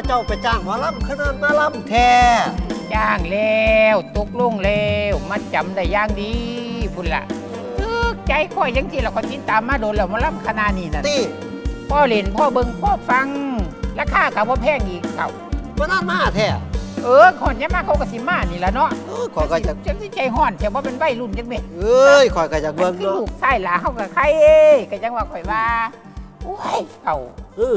หอยจ้ะเจ้าคือว่าเจ้าไปจ้างหมอลำขนาดมาลำแท้จ้างแล้วตกลงแล้วมาจำได้อย่างดีพุ่นละตึกใจค่อยยังที่เราก็ติดตามมาโดนแล้วมาล่ำขนาดนี้น่ะตีพ่อเล่นพ่อเบิ่งพ่อฟังราคากับว่าแพงอีกเก่ามาน่ามาแท้เออคนเนี้ยมาเขาก็สิมานี่ละเนาะเออข่อยก็จะจังสิใจห้อนเสียว่าเป็นใบรุ่นจังเม็ดเอ้ยข่อยก็จะมัเบิ่นงคือเนาะลูกไส้หลาเขากับใครเอ้ยก็จังว่าข่อยว่าโอ้ยเก่าเออ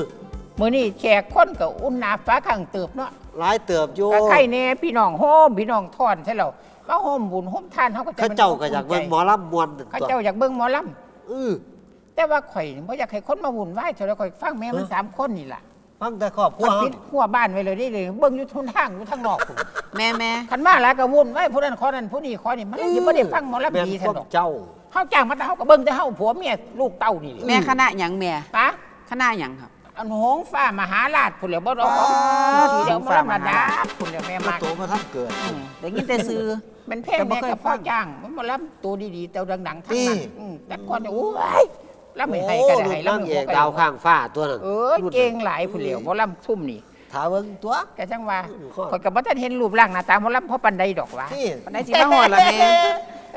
มื้อนี้แขกคนก็อุ่นหนาฟ้าข้างเติบเนาะหลายเติบอยู่ก็ใครแน่พี่น้องโฮมพี่น้องทอนใช่แล้วมาโฮมบุญโฮมทานเขาก็จะเขาเจ้าก็อยากเบิ่งหมอลำมวนนั่นเขาตัวเจ้าอยากเบิ่งหมอลเออำแต่ว่าข่อยบ่อยากให้คนมาวุ่นวายเท่าไรข่อยฟังแม่มันเออสามคนนี่ล่ะฟังแต่ครอบครัวมันเฮาปิดหัวบ้านไว้เลยได้เลยเบิ่งอยู่ทุนทางอยู่ทางนอกพุ่นแม่แม่คันมาแล้วก็วุ่นวายผู้นั้นขอนั้นผู้นี้ขอนี่มันสิบ่ได้ฟังหมอแม่ลำดีนซั่พวนกดอกเจ้าเฮาจ้างมาแต่เฮาก็เบิ่งแต่เฮาผัวเมียลูกเต้านี่แหละแม่คณะหยังแม่ปะคณะหยังครับ อันหงฟ้ามหาราชพุ่นแล้วบ่ดอกอ๋อทีเดียวหงมาฟ้าลำมระหาดาราชพุ่นแล้วแม่มามาโตมาทันเกิดอืมได้ยินแต่ซื้อมันแพงแต่บ่แม่เคยกับพ่อฟังจ้างมันมารับตัวดีๆแต่ดังๆทั้งนี่นั้นอืมแต่ก่อนเนี่ยโอ้ยรับไม่ให้โอ้ก็ได้ลูให้กรับนางไม่เอให้กก็ดาวข้างฟ้าตัวนั้นเออเก่งหลายผู้เหลียวบ่รับทุ่มนี่ถาเบิ่งตัวแกจังว่าอืมข้อข่อยก็บ่ทันเห็นรูปร่างหน้าตาบ่รับเพราะปานใดดอกวะนี่ปานใดสิมาฮอดล่ะแม่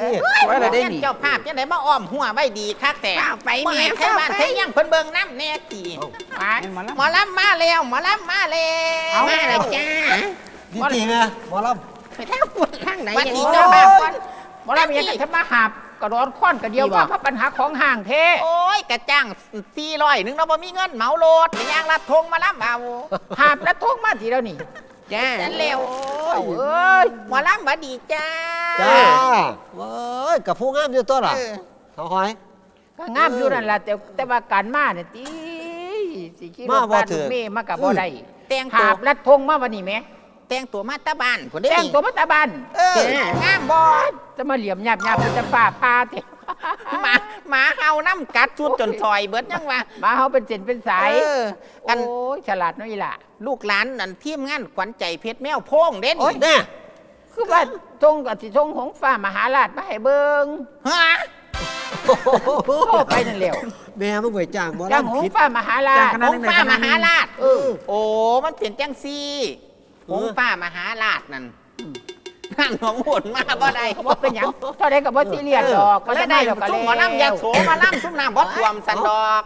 นี่ไว้ละได้นี่เจ้าภาพจังไดมาอ้อมหัวไว้ดีคักแต่เอาไปบ่แม่ให้ใครบ้านใครยังเพิ่นเบิ่งน้ำแน่ตีเอ้าไปแม่นมาแล้วหมอลำมาแล้วหมอลำมาแล้วเอามาแล้วจ้าดีตีแม่หมอลไปทางบนทางไหนวัอย่างนี้นี้เจ้าเจ้าภาภาพพก่ก่ออนนบ่รับยังไงก็มาหาบกระดอนค้อนกระเดียวนี่บ่ว่าเพราะปัญหาของห่างเทโอ้ยกระจ้างสี่ร้อยนึงเราบ่มีเงินเหมาโลดไปย่างรัดทงมาลำเอาหาบแล้วทุกมาทีแล้วนี่ จ้านั่นเร็วเอาเอ้ยหมอลำมาดีจ้าำจ้าเว้ยกับผู้งามอยู่ตัวล่ะเออเขาหอย ก็งามอยู่นั่นล่ะแต่แต่ว่าการมาเนี่ยติสิขี่รมาถบ่บ้านถึลูงกเมย์มากับบ่ได้แต่งหาตัวบและทงมาวันนี้แหม่แต่งตัวมาตาบ้านผมได้แต่งตัวมาตาบันเออ งามบอดจะมาเหลี่ยมหยาบหยาบจะฝ่าพาเตะหมา หมาเฮาน้ำกัดชุดจนซอยเบิดยังวะมาเขาเป็นเส้นเป็นสายเอออันโอ้ยฉลาดน้อยล่ะ ลูกหลานนั่นทีมงานขวัญใจเพชรแมวโพงเด่นโอ๊ยแน่คือว่าทงกับสิทงของฝ่ามหาราชมาให้เบิงฮะโอ้โหโอ้ไปนั่นเร็วแม่มึงไปจ้างหมอจังหลำงผิด ฝ่ามหาราจ้าชงคณะหงฟ้ามหาราชเออ โอ้มันเป็นจังซี่เอหองฟ้ามหาราชนั่น นั่นหงหนมาบ่ได้เขาบอกเป็นหยังเท่าใดกับว่าซีเรียสดอกก็ได้ดอกก็ซุ่มหมอลำยาโสมาลำซุ่มน้ำบ่ท่วมสันดอก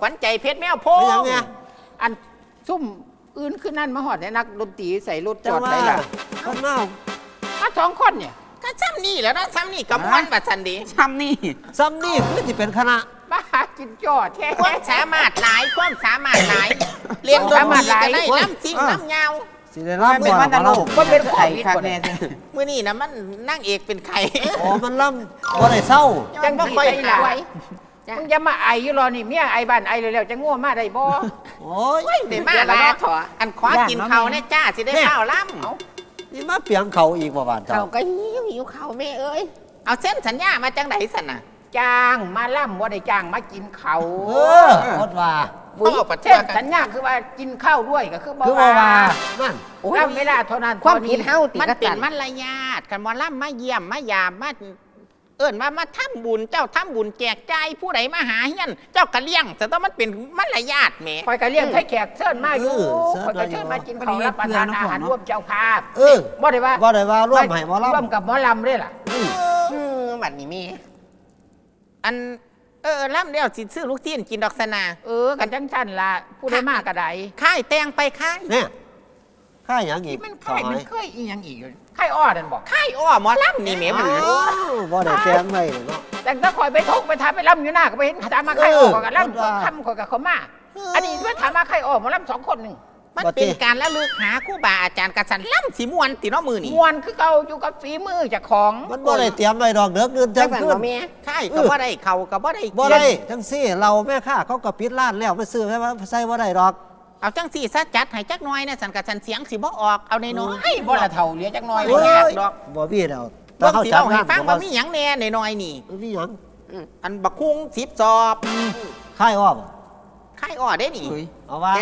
ขวัญใจเพชรแมวโพเป็นหยังงไงอันซุ่มอื่นขึ้นนั่นมาหอดในนักดนตรีใส่รถจจังอดว่าได้ล่ะข้างหน้ามาสองคนเนี่ย ก็ซ้ำนี่แหล้วเนาะซ้ำนี่กับมวนบัดสันดีซ้ำนี่ซ้ำนี่คือที่เป็นคณะ มาหากินจอดแท้ ความสามารถหลายความสามารถหลายเรียนดนตรีก็ได้น้ำจริงน้ำยาว สิได้รับเป็นบ่วันล่ะหมตอลลกก็เป็นโคไข่วิดคักบ่เนี่แน่ยจ้ะมื่อนี้นะมันนั่งเอกเป็นใครำอ๋อมันล่ำบ่ได้เศร้าจังบ่สีค่อยใจหาหลายมึงจะมาไออยู่รอนี่เมียไอบ้านไอเร็วๆจะง่วงมาได้บ่โอ้ยเฮ้ยได้มาแล้วเนาะอันขอกินเขาวเนี่ยจ้าสิได้ข้าวล่ำเอานี่มาเปียงเขาอีกบ่บานเจ้าเขาก็หิวหิวเขาวแม่เอ้ยเอาเส้นสัญญามาจังไหนสันน่ะจ้างมาล่ำว่าได้จ้างมากินเขาวเออพดว่า เขาเอาปัจจุเช่นบัน สัญญาคือว่ากินข้าวด้วยก็คือบ่คือบ่ว่า นั่นล่ำเวลาเท่านั้นความเท่ผิดนี้เฮาติมันกระเป็ตันนมารยาทกันมาล่ำมาเยี่ยมมายามมาเอิ้นว่ามาทำบุญเจ้าทำบุญแจกจ่ายผู้ใดมาหาเฮียนเจ้ากะเลี้ยงแต่ต้องมันเป็นมารยาทแหมคอยกะเลี้ยงให้แขกเชิญมาอยู่เออเชิญคอยกะเชิญมามาอยู่กินข้าวรับประทานอาหารร่วมเจ้าภาพเออ บ่ได้ว่าบ่ได้ว่าร่วมให้หมอลำร่วมกับหมอลำด้วยล่ะ เออบัดนี้แมีอัน เออล่ำเดียวสิซื้อลูกชิ้นกินดอกสนาเออกันจังชันล่ะผู้ได้มากกระไดค่ายแตงไปค่ายเนี่ยข้าหยังอีกมันข้าไข่หมัอนยเคยอีหยังอีกอยู่ไข่อ้อนั่นบอกค่ายอ้อหมอล่ำนี่แหมมันอ้าวบ่ได้แจ้งไว้เนาะแต่ถ้าคอยไปทกไปทำไปล่ำอยู่หน้าก็ไปเห็นถามมาไข่อ้อก็กันล่ำเออคำคอยกับเขามาอันนี้เพื่อถามมาไข่อ้อหมอลำสองคนหนึ่ง มันบ่ติเป็นการละลึกหาครู่บาอาจารย์กษันล่ำสีมวนตีเน้อมือนี่มวนคือเก่าอยู่กับฝีมือเจากของมันบ่ได้เตรียมไว้ดอกเด้อเงินทั้งคืนค่ายก็บ่ได้เขาก็บ่ได้บ่กินได้จังซี่เราแม่ค้าเขาก็ปิดร้านแล้วไปซื้อให้ว่าใส่บ่ได้ดอกเอาจังสี่ซะจัดให้จักหน้อยนะสันกษันเสียงสิบ่ออกเอาในน้อยไอ้บ่ละเท่าเหลือจักหน้อยโอ้บ่ยแยกดอกบ่มีแล้วเบิ่งเขาสิจัดเล่าให้งานฟังก็ว่าบ่มีหยังแน่ในน้อยนี่มีหยังอันบักคุ้งสิบสอบค่ายอ้อมค่ายอ้อได้นี่เฮ้ยเอาว่า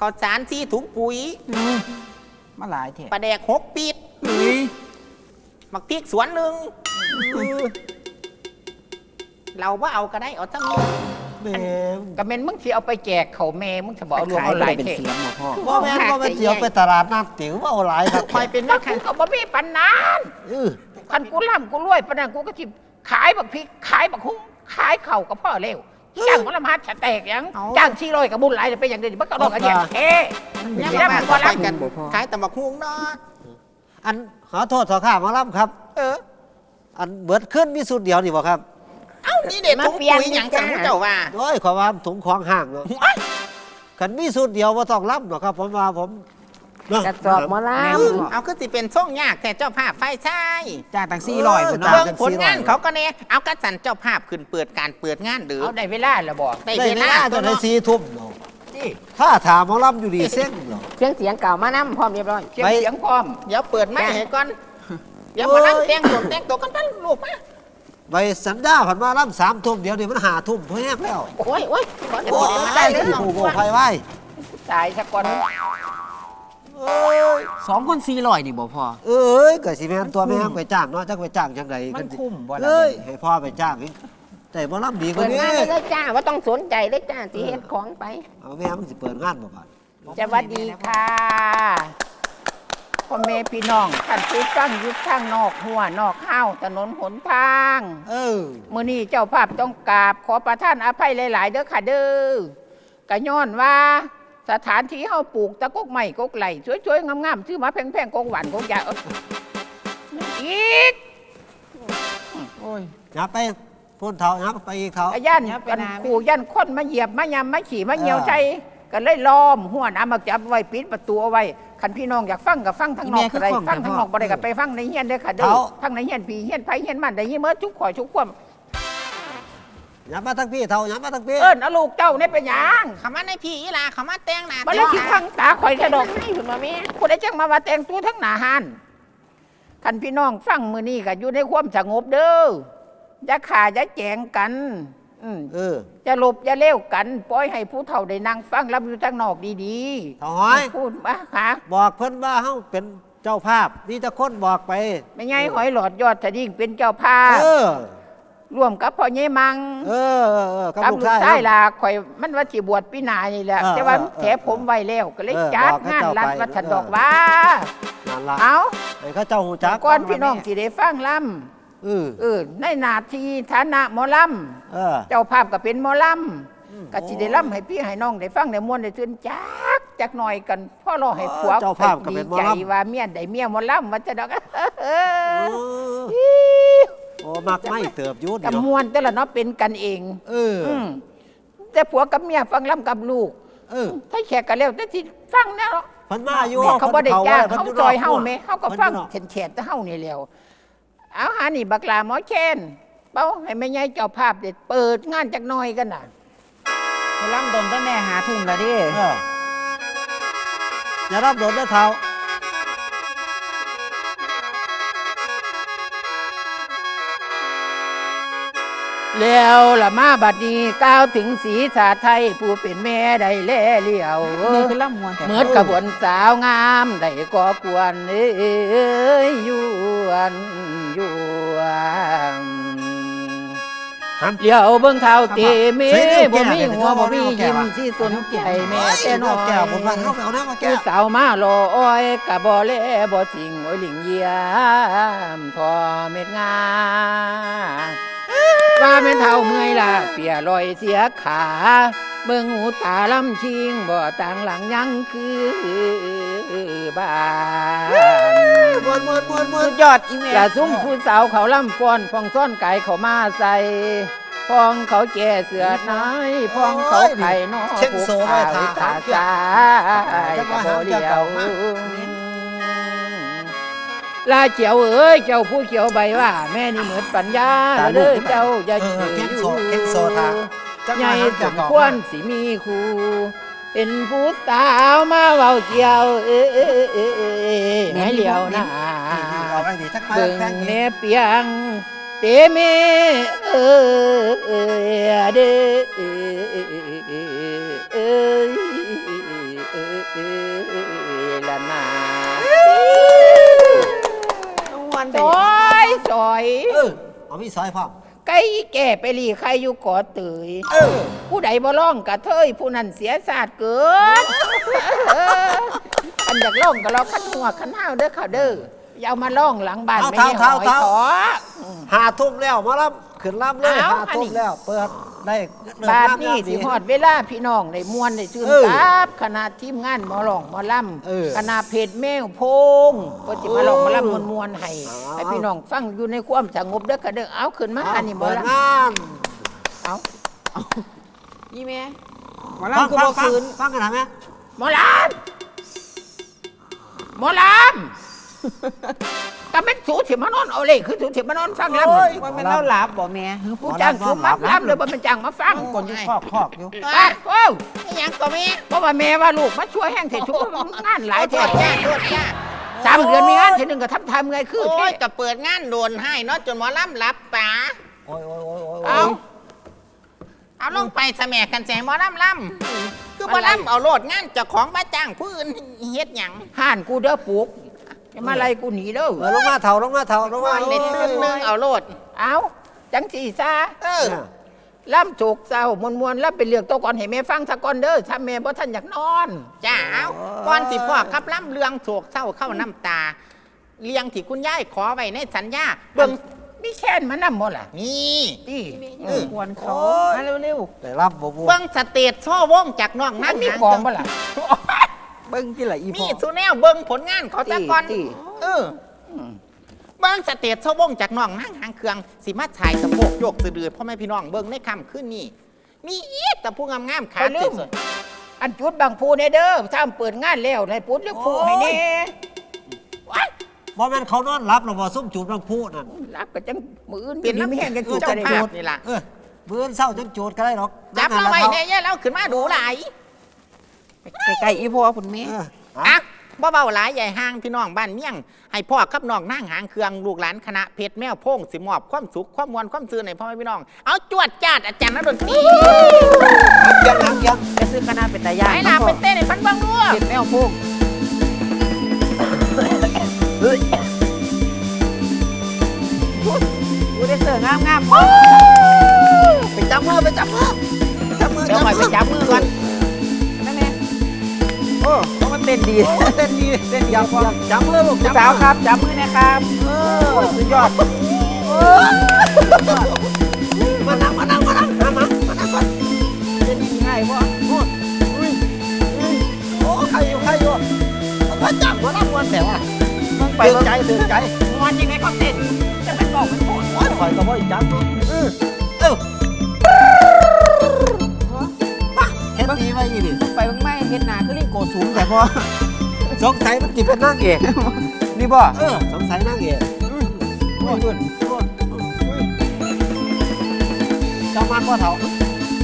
ข้าวสารสี่ถุงปุ๋ยมาหลายแท้ปลาแดกหกปิดเฮ้ยมักพริกสวนหนึ่งเราว่าเอาก็ได้เอาทั้งนี้แม่ก็แม่นมึงสิเอาไปแจกเขาแม่มึงจะบอกเอารวมขายเอาหไปลายเป็นเท่เสียงบ่พ่อบ่แม่นบ่แม่นเจียวไปตลาดนัดติ๋วว่าเอาหลายครับคอยเป็นว่าแม่กูค้าก็บ่มีปันนานเออคันกูร่ำกูรวยปานนั้นกูก็สิขายบักพริกขายบักหุ้งขายเข่าวกับพ่อเร็ว จ้างหมอลำฮัดจะแตกยังจ้างสี่ร้อยกับบุญหลายเดี๋ยวไปอย่างเดียวมันก็รอกกันอย่างเท่เนี่ยไม่ได้มามันก็ก็ไปรับกันขายตำบักฮุงเนาะอันขอโทษขอข้ามาล่ำครับ เออ อันเบิดขึ้นมีสุดเดียวนี่บ่ครับ เอ้านี่เด็ดถุงปุ๋ยหยังสั่งผู้เจ้าว่าโอ้ยขอว่าถุงของห่างเนาะคันมีสุดเดียวบ่ต้องล่ำหรอกครับ ผมว่าผม เนาะ กระสอบหมอลแม่นำบ่เอาคือสิเป็นช่องยากแต่เจ้าภาพไฟใช่จ้างตังซี่ลอยพุ่นจ้เนาะ เบิ่งผลงานเขาก็เนี่ยเอากระสันเจ้าภาพขึ้นเปิดการเปิดงานหรือเอาได้เวลาแล้วบอกได้ได้เวเวลาลาตัจะวได้เนาะสี่ทุ่มเนาะนี่ถ้าถามหมอล่ำอยู่ดีเส้นเนาะ เครื่องเสียงเก่ามานำพร้อมเรียบร้อย เสียงไป เสียงพร้อม เดี๋ยวเปิดไม้ให้ก่อนเดี๋ยวมานั่งแต่งตัวแต่งตัวกันตั้งลูกมาไปสัญญาผ่านมาล่ำสามทุ่มเดี๋ยวนี้มันหาทุ่มเพิ่งแล้วโอ้ยโอ้ยขอจะโอ้พูดยมาได้ได้เลเลยยผู้โบกไฟไหว้ ตายสักก่อน สองคนซี่ลอยนี่บ่พ่อเอ้ยก็สิแม่นตัวแม่ไปจ้างเนาะจักไปจ้างจังไดมันคุ้มบ่ล่ะ เอ้ยเดี๋ยวนี้ให้พ่อไปจ้างนี่แต่บ่ล่ำดีกเปิว่าดนี้งานเลยเด้อจ้าว่าต้องสนใจเลยจ้าสิเฮ็ดของไปเอาแม่มันสิเปิดงานบ่ก่อนสวัสดีค่ะพ่อแม่พี่น้องท่านผู้ฟังอยุคทางนอกหัวนอกข้าวถนนหนทางเออมื่อนี้เจ้าภาพต้องกราบขอประทานอภัยหลาย ๆ เด้อค่ะเด้อกะย้อนว่า สถานที่เฮาปลูกตะกกใหม่กกไหลสวยๆงามๆซื้อมาแพงๆกกหวานกกยาเอ้ออีกโอ้ยอย่าไปพ่นเท้าอย่าไปอีกเท้าอาย่านอย่าไปกันนาขู่ย่านคนมาเหยียบมายำมาขี่มาเหยียวเออใจก็เลยล้อมหัวน้ำมาจับไว้ปิดประตูเอาไว้คันพี่น้องอยากฟังกับฟังทางนอกก็ได้ฟังทางนอกบ่ได้ก็ไปฟังในเฮียนเด้อค่ะเด้อฟังในเฮียนพี่เฮียนไผเฮียนมันได้ยินเมื่อทุกข่อยทุกความ อย่ามาทั้งพี่เท้าอย่ามาทั้งพี่เอิ้นเอาลูกเจ้าเนี่ยเป็นหยังเขามาในพี่อีหลาเขามาแต่งหน้าบ่ได้สิทางตาข่อยแท้ดอกให้คุณมาแม่ผู้ใดจังมาว่าแต่งตัวทั้งหนาหานคันพี่น้องฟังมื้อนี้ก็อยู่ในความสงบเด้ออย่าขาอย่าแจงกัน อืมเอออย่าหลบอย่าเลี้ยวกัน ปล่อยให้ผู้เฒ่าได้นั่งฟังรับอยู่ทางนอกดีเท้าห้อยๆพูดมาหาบอกเพิ่นว่าเฮาเป็นเจ้าภาพนี่จะคนบอกไปไม่ไงหอยหลอดยอดสดิ่งเป็นเจ้าภาพ เออ ร่วมกับพ่อเยมังเออเออเออกับกับลูกลูกชาย ชายเฮาล่ะข่อยมันว่าสิบวชปีหน้านี่แหละ เออแต่ว่าเออแถผมไว้แล้วก็เลยเออจัดบอกให้งานเจ้ารัดไปวัดฉันเออดอกว่า นั่นล่ะเอาให้เขาเจ้าหูจักก่อนพี่น้องสิได้ฟังล่เออำเออในหนาทีฐานะหมอลเออำเจ้าภาพก็เป็นหมอลำก็สิได้ล่ำให้พี่ให้น้องได้ฟังได้ม่วนได้ชื่นจักจักหน่อยกันพ่อรอให้ผัวเจ้าภาพก็เป็นหมอใจลำว่าเมียได้เมียหมอลำว่าจะดอกโอ้ โอ้มักไม่เติบอยุดกับเดียวมวนแต่ละเนาะเป็นกันเองเอออืมแต่ผัวกับเมียฟังล่ำกับลูกเออถ้าแขกกันแล้วแต่ที่ฟังแน่เนาะเพิ่นมาอยู่เขาบ่ได้จ้างพิ่เขานยู่จอยนกเฮาแม่เฮาก็ฟังพิ่นอยู่นอแขนๆแต่เฮานี่แหล้วเอาหานี่บักลาหมอเชนเป้าให้แม่ใหญ่เจ้าภาพเด็ดเปิดงานจักหน่อยกันน่ะเขาล่ำดนตั้งแต่หาทุ่มแล้วเดิเอออย่ารับโดนนะเท้า แล้วละมาบัดนี้ก้าวถึงสีสาไทยผู้เป็นแม่ได้แล่เลี้ยวนี่คือล่ำมวนแต่เหมือนกระบวนสาวงามได้ก่อกวนเอ้ยยวนยวนหันเลี้ยวเบิ่งเท้าเตเมใส่นิ้วแก้บ่มีเดี๋ยวหัวบ่มีเอาแก้ยิ้มวะที่สนใจแม่แต่น้น้ออยแก้วผมว่าเขาไปเอาน้ำมาแก้ผู้วสาวมาหล่ออ้อยกะบ่แลบ่ทิ้งโอ้ยหลิงเยี่ยมทอเม็ดงา ว่าแม่นเท่าเมื่อยล่ะเปียลอยเสียขา เบิ่งหูตาลำชิงบ่ต่างหลังยังคือบ้านมวนมวนมวนมวสุนดยอดอีเมลละซุ่มผู้สาวเขาล่ำฟ้อนพองซ่อนไก่เขามาใส่พองเขาแก่เสือน้อยพองเขาไข่นอเช็คโซ่ไว้ผูกถาขาถามตาเกี่ยวสายกระโบเลียว ลาเจียวเอ้ยเจ้าผู้เขียวใบว่า แม่นี่เหมือนปัญญาตาลูเด้กอเจ้าอย่าเออเฉยเก็บอโซ่ยู่เก็บโซ่ทาจักใหมาญ่หาสเจ้ามเก่าควรสิมีครูเป็นผู้สาวมาเว้าเกี่ยว เอ้ยเอ้ยเอ้ยเอ้ยให้เหลียวหน้าออกไปดิจักมาเบิ่งแพงเนนี่เปียงเตเมเออเออเดเออเออเออ วันซอยซอยเออเอามีซอยพร้อมกไก่แก่ไปรีใครอยู่ก่อเตยผู้ใดบ่ร้องกะเทยผู้นั้นเสียศาสตร์เกินเอออันอยากร้องก็ร้องขันหัวขันห้าวเด้อค่ะเด้ออย่าเอามาร้องหลังบ้านเอาไม่ให้หเท้าอยเท้าขอหาทุ่มแล้วมารับขึ้นรับเลยเอาหาอันทุ่นี้มแล้ว เปิด ได้เริ่มบาดงามนี้ยามสิดี ฮอดเวลาพี่น้องได้ม่วนได้ชื่นเออตับคณะทีมงานหมอร้องหมอลเออำคณะเพจแมวโพงก็สิมาร้องหมอลำมวนๆให้เอา ให้พี่น้องฟังอยู่ในความสงบเด้อค่ะเด้อเอาขึ้นมาอันนี้หมอเปิดลงานำเอายี่แม่หมอฟังลำกูฟับ่งฟังคืน ฟังกันทำไหมหมอลำหมอลำ ก็เป็นสูสิมานอนเอาเลยคือสูสิมานอนฟังลำว่าแม่นเล่าหลับบ่แม่ฮึผู้จ้างสูมาลำเลยบ่เป็นจ้างมาฟังคนอยู่คอกคอกอยู่ไปโอ้ไม่ยังก็แม่เพราะว่าแม่ว่าลูกมาช่วยแห้งเถอะช่วยงานหลายโทเท่ษจ้าโทษจ้าสามเดือนมีงานทีหนึ่งก็ทำทำไงคือโอ้เท่ยก็เปิดงานโดนให้เนาะจนหมอลำรับป๋าโอ้ยโอ้ยโอ้ยโอ้ยเอาเอาลงไปสแมักันแสหมอลำลำคือหมอลำเอาโลดงานเจ้าของมาจ้างผู้อื่นเฮ็ดหยังห่านกูเด้อปลูก จะมาไล่กูหนีเด้อเออลงมาเท่าลงมาเท่าลงมาเล่นตื่นหนึงเอาโลดเอาจังสีซาเออเนี่ยล่ำโศกเศร้ามวนมวนๆล่ำเป็นเรื่องโตวก่อนให้แม่ฟังซะก่อนเด้อถ้าแม่บ่ท่านอยากนอนจ้าเอาก่อนสิพ่อครับล่ำเรืองโศกเศร้าเข้าน้ำตา เลี้ยงที่คุณยายขอไว้ในสัญญาเบิ่งมีแค้นมานำบ่ล่ะนี่ที่เออควรเขามาเร็วได้รับบ่บัวเบิ่งสเตจโชว์วงจากน้องมันั่นงมีหางกองบ่ล่ะๆ เบิ่งที่ละอีพ่มีอ สุแนวเบิ่งผลงานเขาจะก่อนที่เออเบิ่งสเตจโชว์วงจากน้องนั่งหางเครื่องสิมาฉายสะโพกโยกสะดือพ่อแม่พี่น้องเบิ่งในค่ำคืนนี้มีอีกแต่ผู้งามๆขาไปลืมสวย อันจุดบางพูในเด้อถ้าเปิดงานแล้วในปุ้นเรียกผู้ให้แน่ว้ายบ่แม่นเขานอนรับหรอกบ่ซุ่มจูดบางพูนั่นรับก็จังมืออื่นๆเป็นไม่น้ำแห้แห้งงกักันนจูจูดเจ้าจะได้ภาจูพดนี่ล่ะ เออมื้ออนเช้าจังจูดก็ได้หรอกจับเราไว้เนี่ยเนี่ยเราขึ้นมาดูหลาย ไกลๆอีพ่อคุณแม่ เอออะบ่เบาหลายใหญ่ห่างพี่น้องบ้านเมี่ยง ให้พ่อกับน้องนั่งหางเครื่องลูกหลานคณะเพชรแมวโพงสิมอบความสุขความมวลความซื่อในพ่อแม่พี่น้อง เอาจวดจาดอาจารย์นดนตรียังยังยังจะซื้อคณะเป็นตายายไอ้ลาเป็นเต้นในพันบังรัวเห็นแมวพุ่งกูได้เสืองามงามๆพ่อไปจับมือไปจับมือจับมือเดี๋ยวคอยไปจับมือก่อนนั่นแน่ โอ้ต้องมันเต้นดี เต้นดีเต้นดีอยากอยากจับมือลูกคุณจับสาวครับ จับมือนะครับเออสุดยอดมานั่งมานั่งมานั่งมามามานั่งก่อนเต้นง่ายพ่อโอ้ใครอยู่ใครอยู่มาจับมานั่งวันแต่ว่าต้องไปตื่นเบิ่งใจตื่นใจงอนยังไงก็เต้นจะเป็นบอกเป็นพูดโอ้ยข่อยก็บ่ได้จับเออเออมาเฮ็ดดีไว้อีนี่ไปเบิ่งไม่เฮ็ดหนาคือลิงโก สูงแต่พ่อสงสัยมันจิเป็นนางเอกนี่บ่เออสงสัยนางเอกโอ้ยโอ้ยโอ้ยเจ้ามาพ่อเฒ่า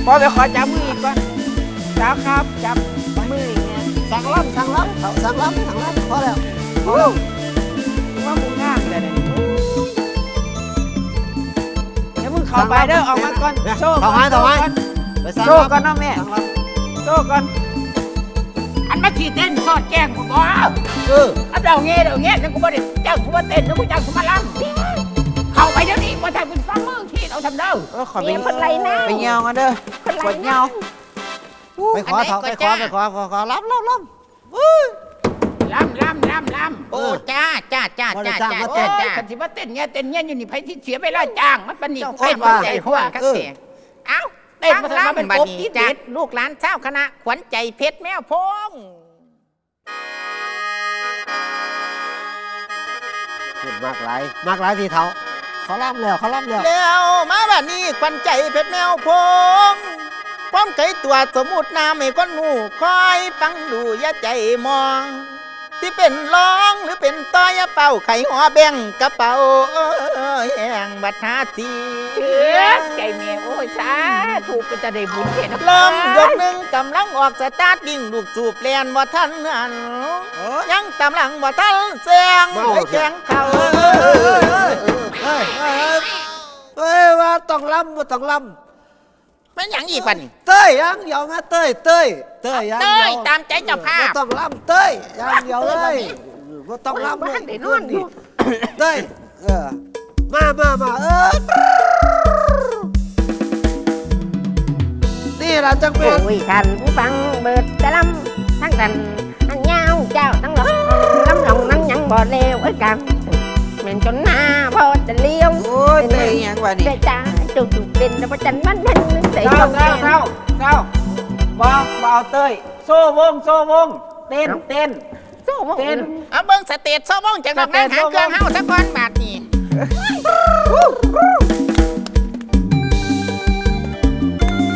พ่อไปขอจับมืออีกก่อนจับครับจับมืออีกเนี่ยสั่งล้ำสั่งล้ำเฒ่าสั่งล้ำสั่งล้ำพอแล้วโอ้ว่ามึงงามเลยเนี่ยเดี๋ยวมึงเข้าไปเด้อออกมาก่อนโชว์เฒ่าก่ไม้อนเฒ่าไม้ไปสั่งโชว์ล้ำก่อนเนาะแม่สั่งล้โชว์ก่อน อันมาขี่เต้นสอดแจ้งกูบ่ำเอออันเดาเงี้ยเดาเงี้ยนั่นกูบ่ได้จ้างกูมาเต้นนั่นกูจ้างกูมาลำเข้าไปเดี๋ยวนี้ว่าทำเป็นฟังมือที่เราทำเด้อเออขอไปเมียคนไรนะไปเหี่ยวกันเด้อคนไรกดเหี่ยนะวไปขอเฒ่าไปขอไปขอขอขอล้ำล้ำล้ลำลำลำลำโอ้จ้าจ้าจ้าจ้าจ้าโอ้จ้ายจ้าคันสิว่าเต้นเงี้ยเต้นเงี้ยอยู่นี่ไผที่เสียเวลาจ้างมันปานนี่เจ้าเต้เต้นนมามาใจใจหัหัววกันเสียงเอ้า เต้นมาทำมาเป็นบัดกบนี้ที่จาเด็กดลูกหลานเจ้าคณะ ขวัญใจเพชรแมวโพงำมากหลายมากหลายทีเฒ่าเขาล้ำแล้วเขาล้ำแล้วแล้วมาบัดนี้ขวัญใจเพชรแมวโพงพร้อมไขตัวสมุดนามให้คนหนูคอยฟังดูอย่าใจมอง ที่เป็นร้องหรือเป็นต้อยาเป่าไข่หัวแบ่งกระเป๋าแห่ง บัตรหาทีเถือใจเมียโอ้ยสาถูกก็จะได้บุญเห็นเริ่มยกหนึ่งกำลังออกสตาร์ทดิ่งลูกจูบเลียนว่าท่านอันยังกำลังว่าท่านเสียงให้แข็งเขาเฮ้ยเฮ้ยเฮ้ยเฮ้ยว่าต้องล้ำว่าต้องล้ไม่หยังอีกบัดนี้ำเต้ยยังเดียวแม่เต้ยเต้ยเต้ยยังเต้เดียยวตามใจเจ้าภาพบ่ต้องล้ำเต้ยยังเดียวเลยว่าต้องล้ำเลยบ้านได้นอนอยู่เต้ยเออ มามามาเออล่ะจังเป็นโอ้ยท่านผู้ฟังเบิดจะลำทั้งกันทั้งยาวเจ้าทั้งหลงลำหลงนั่งยังบ่เลวเอ้ยกันแม่นจนหน้าพอจะเลี้ยวโอ้ยเตยอีหยังวะนี่เจ้าจ้าจุกจุกเป็นแล้วประจันมันมันใส่เศร้าช่องเศร้าเศร้าเศร้าบ่บ่เอาเตยโซ่วงโซ่วง เต้นเต้นโซ่บ่เต้น เอาเบิ่งสเตจโซ่บ้องจากดอกนางหาเครื่องเฮาสักก้อนบาทนี่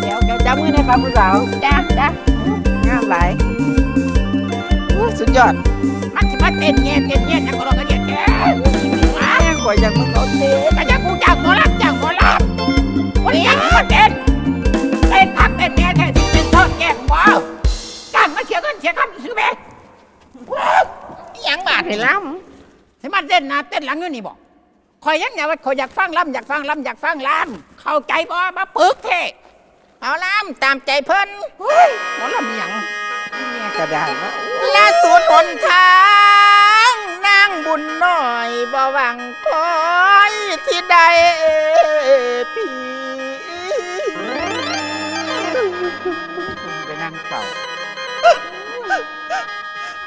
เดี๋ยวเดี๋ยวจับมือนะครับผู้สาวจ้าจ้างามหลายโอ้ยสุดยอดมันสิมาเต้นแง่เต้นแง่นักร้องกันเนี่ยแกแม่งกว่าอย่างมึงเขาเต้นก็จะกูจ้างหมอลำจ้างหมอลำวันนี้ยังมาเต้นเต้นพักเต้นแม่แท้ที่เป็นทอดแกงบ่จ้างมาเสียเงินเสียคำซื้อแม่อิหยังบาทเห็นี่นล้สิมาเต้นหนะเต้นหลังเงินนี่บ่ คอยยังไงว่าคอยอยากฟังลำอยากฟังลำอยากฟังลำเข้าใจบ่มาปึกเท่เอาล่ามตามใจเพิ่นเฮ้ยหมอลำหยังแม่ก็ได้เนาะและสุดหนทางนางบุญน้อยบ่หวังคอยที่ใดพี่ไปนั่งเฝ้า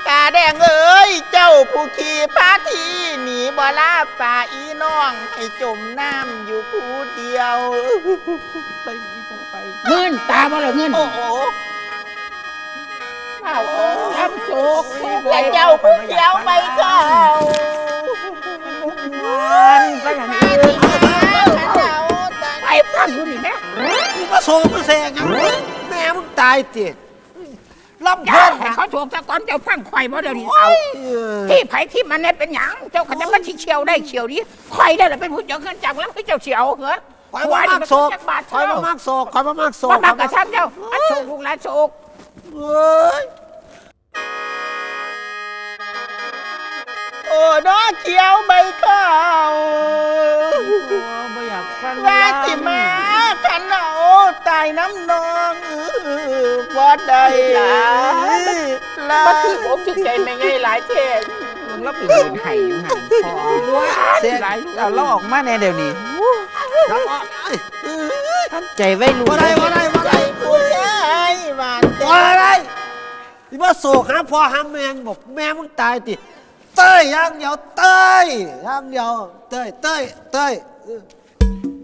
กาแดงเอ้ย เจ้าผู้ขี่พาทีหนีบ่ลาป่าอีน้อง ให้จมน้ำอยู่ผู้เดียว ไปอีกไป เงินตาบ่ละเงินโอ้โหเอาทำโศกและเจ้าผู้เดียวไปเข้ามันไปอย่างนี้ไปฟังอยู่นี่แม่กูมาโซมาแซงยังแม่มึงตายติ ลำอย่าเพิ่นให้นะเขาโศกซะก่อนเจ้าฟังข่อยบ่เดี๋ยวนี้เอาเออที่ไผที่มันเนี่ยเป็นหยังเจ้าขันจะมาที่เชียวได้เชียวนี้ข่อยได้ละเป็นผู้เจ้าเงินจากแล้วให้เจ้าเชียวเหรอคอยมามักโศกจักบาทคอยมามักโศกคอยมามักโศกว่ามากกระชับเจ้าอันโศกลูกหลานโศก เอ้ยโอ้ดอกเขียวใบข้าว บ่อยากฟังว่าสิมาขันเอา ตายน้ำนองบ่ได้ลามันถืออกถือใจไม่ง่ายหลายเท่มึงแล้วไปยืนไห้อยู่หันพอเสียหลายลูกเอาเราออกมาในเดี๋ยวนี้น้ำอ้อยเอ้ยท่านใจไว้รู้บ่ได้บ่ได้บ่ได้ผู้ชายหวานเต้บ่ได้ที่ว่าโศกหาพ่อหาแม่งบอกแม่มึงตายติเต้ยอย่างเดียวเต้ยอย่างเดียวเต้ยเต้ยเต้ย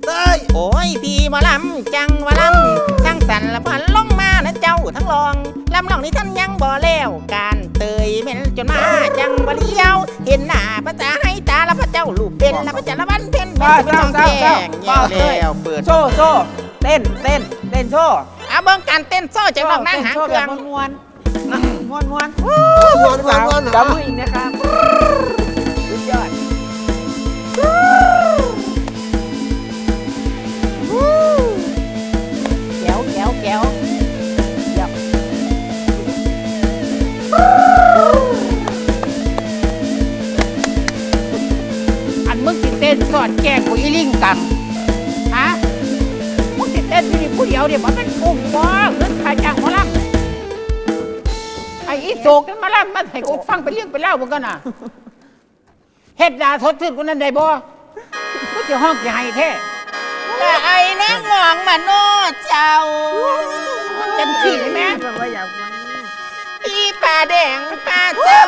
เออเต้ยโอ้ยพี่หมาลำจังหมาลำทั้งสันละพันลงมานะเจ้าทั้งรองลำลองนี่ท่านยังบ่แล้วการเตยเม่นจนมาจังบ่เลี้ยว เห็นหน้าพระตาให้ตาละพระเจ้าลูกเป็นละพระเจ้าละวันเพ่นเศร้าเศร้าเศร้าเศร้าแย่แล้วเปิดโซ่โซ่เต้นเต้นเต้นโซ่เอาเบิ่งการเต้นโซ่จากนอกนั่งหางโซ่เคแบรื่บองม้วนๆนะม้วนม้วนหวานหวานหวานจับมืออีกนะ ศกนั่นมาลำมันให้กูฟังไปเรื่องไปเล่ามึงกันน่ะเฮ็ดดาทดขึ้นกูนั่นได้บ่กูจะห้องจะให้แท้แต่ไอ้นางมองมาโนเจ้าจังสี่ไหมแบบว่าอยากฟังพี่ป่าแดงป่าเจ้า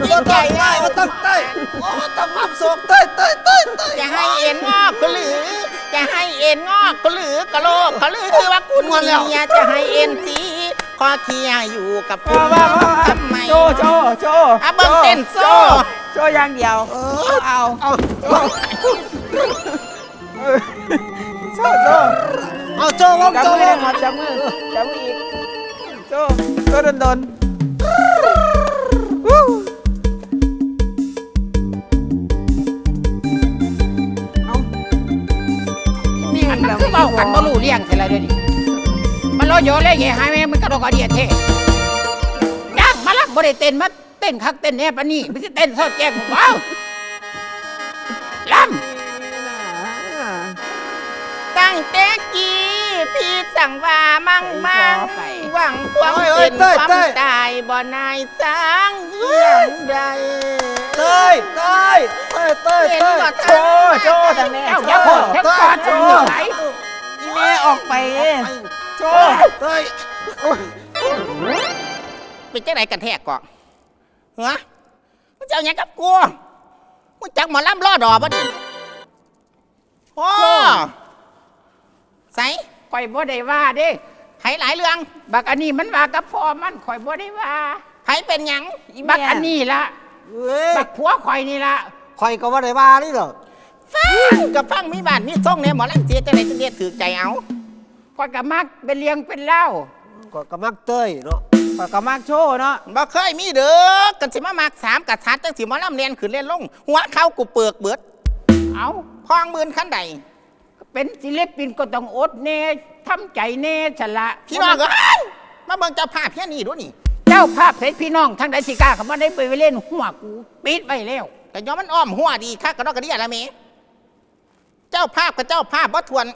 พี่ใจใหญ่เอามาต้องเต้ยโอ้ต้องมักโศกเต้ยเต้ยเต้ยเต้ยจะให้เอ็นงอกก็หรือ จะให้เอ็นงอกก็หรือกะโลกก็หรือคือว่าคุณเมียจะให้เอ็นสี ขอเคียอยู่กับคุว้าณวว้าวว้าวทำไมโซ่โซ่โซ่อะเบิ่งเต้นโซ่โซ่อย่างเดียว เออเอาเอาโซ่โซ่เอาโจ้วงจับโจ้มืวองครับจับมือจับมืออีกโซ่โซ่โดนโดนวู้เอานี่มัมันนมันแบบคือเบากันบ่รู้เลี้ยงแต่ละเดี๋ยวนี้มัน รอโยเลยแย่หายแม่มันกระดกกระเดียเท่จ้างมาลักบ่ได้เต้นมาเต้นคักเต้นแน่ปานนี้ไม่ใช่เต้นทอดแจงว้าวลตั้งแต่กี้พี่สั่งว่ามั่งมั่งหวังความเป็นความตายบ่นายสร้างเรื่องใดเต้ยเต้ยเต้ยเต้ยเป็นเต้ยบ่โซ่โซ่ทางนี้เจ้าอย่าโพดทั้งกอดทั้งเหนื่อยอีแม่ออกไปเอ้ย โโชว์เต้ยเป็นจังไหนกันแทกก่อนเหรอมึงจะเอาหยังกับกูมึงจักหมอลำล่อดอกบ่ดิโอ้ใส่ข่อยบ่ได้ว่าเด้ไผหลายเรื่องบักอันนี้มันว่ากับพ่อมันข่อยบ่ได้ว่าไผเป็นหยังบักอันนี้ละเว้ยบักผัวข่อยนี่ละคอยก็ว่าได้ว่านี่เหรอ ฟังกับฟังมีบ้านมีช่องเนี่ยหมอลำเสียจังไหนจังเดียถือใจเอา ข่อยก็มักเป็นเลี้ยงเป็นเล่าก็กำมักเต้ยเนาะปากกามักโชว์เนาะบ่เคยมีเด้อกันสิมามักสามกับชัดจังสิหมอลำเรียนขึ้นเรียนลง หัวเข้ากูเปิกเบิดเอาพองมืนขั้นใด เป็นศิลปินก็ต้องอดเน่ทำใจเน่ฉละพี่น้องเอ้ยมาเบิ่งเจ้าภาพเพี้ยนี่ดูนี่ เจ้าภาพเพชรพี่น้องทั้งใดสิกล้าเขามาได้ไปเล่นหัวกูปิดไว้แล้ว แต่ยอมมันอ้อมหัวดีคักกระดอกกระเดียละเมเจ้าภาพกับเจ้าภาพบ่ทวน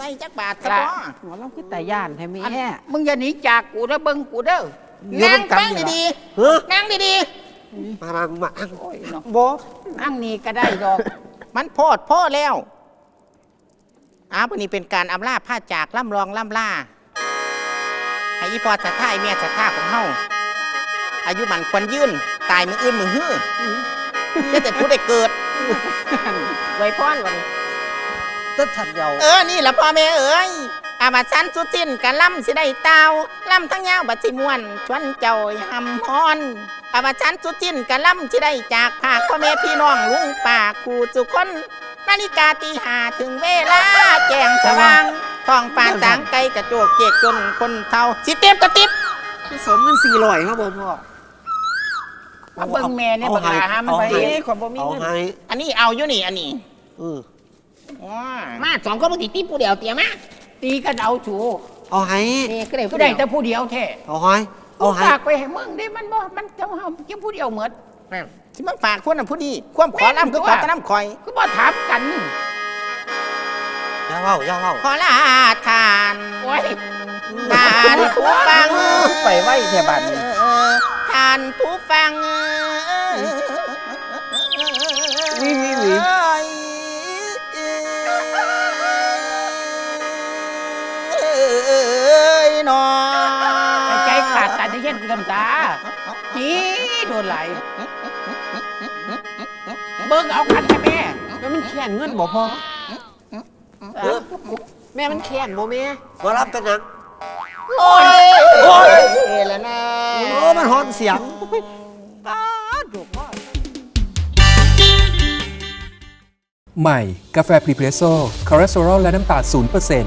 ใส่จักบาทซะบ่หัวเราคือแต่ย่านแท้แม่อันมึงอย่าหนีจากกูนะเบิ้งกูเด้อนั่งฟังดีเฮ้ยๆนั่งดีมามามาอังโอ้ยเนาะโบนั่งนี่ก็ได้ดอกๆมันโพดพ่อแล้วอ้าววันนี้เป็นการอำลาผ้าจากล่ำรองล่ำล่าให้อีพอสัทธาไอเมียสัทธาของเฮาอายุมันควรยืนตายมืออื่นมือฮื้อจะแต่ผู้ได้เกิด ไว้พรวัน ต้นฉันเดียวเออ นี่ละพ่อแม่เอ้ยอามาชันสุดสิ้นกันล่ำสิได้เตาล่ำทั้งยาวบัดสิมวน ชวนเจ้าหำฮอนอามาชันสุดสิ้นกันล่ำสิได้จากภาคพ่อแม่พี่น้องลุงป่าครูจุคน นาฬิกาตีหาถึงเวลาแจ้งสว่างท้องฟ้าจางไกลกระโจกเจกจนคนเท่าสิเต็มกระติบสมเงินสี่ร้อยครับผมพ่อมาเบิ้งแม่เนี่ยบักหลาหามันไปเอ้ยขอยบ่มีเอาเงิน ให้อันนี้เอาอยู่นี่อันนี้ เออ ว้ามาสองคนมาติดตีผู้เดียวเตียมาตีกันเอาถูเอาให้นี่ก็ได้ก็ผู้ได้เดียวแต่ผู้เดียวแท้เอาให้เอากูให้ฝากไปให้มึงได้มันบ่ มันเจ้าเฮาเจ้าผู้เดียวเหมือนที่มาฝากพวกนั้นผู้ดีความขอล่ำคือขอแตะน้ำคอย ก็บ่ถามกันอย่าเว้าอย่าเว้าขอลาทานโอ้ยทานผู้ฟังไปไว้แท่บ้านนี้ทานผู้ฟังวิวิวิ ยนอไอ้ใจขาดตาที่เช่นกำตาจีโดนไหลเบิ้งเอากันใช่แม่แม่มันแค้นเงินบ่พ่อเออแม่มันแค้นบ่แม่มารับเป็นหยังโอ้ยโอ้ยเอแล้วนะโอ้มันหอนเสียงใหม่ กาแฟพรีเพรสโซ่คอเลสเตอรอลและน้ำตาล0%น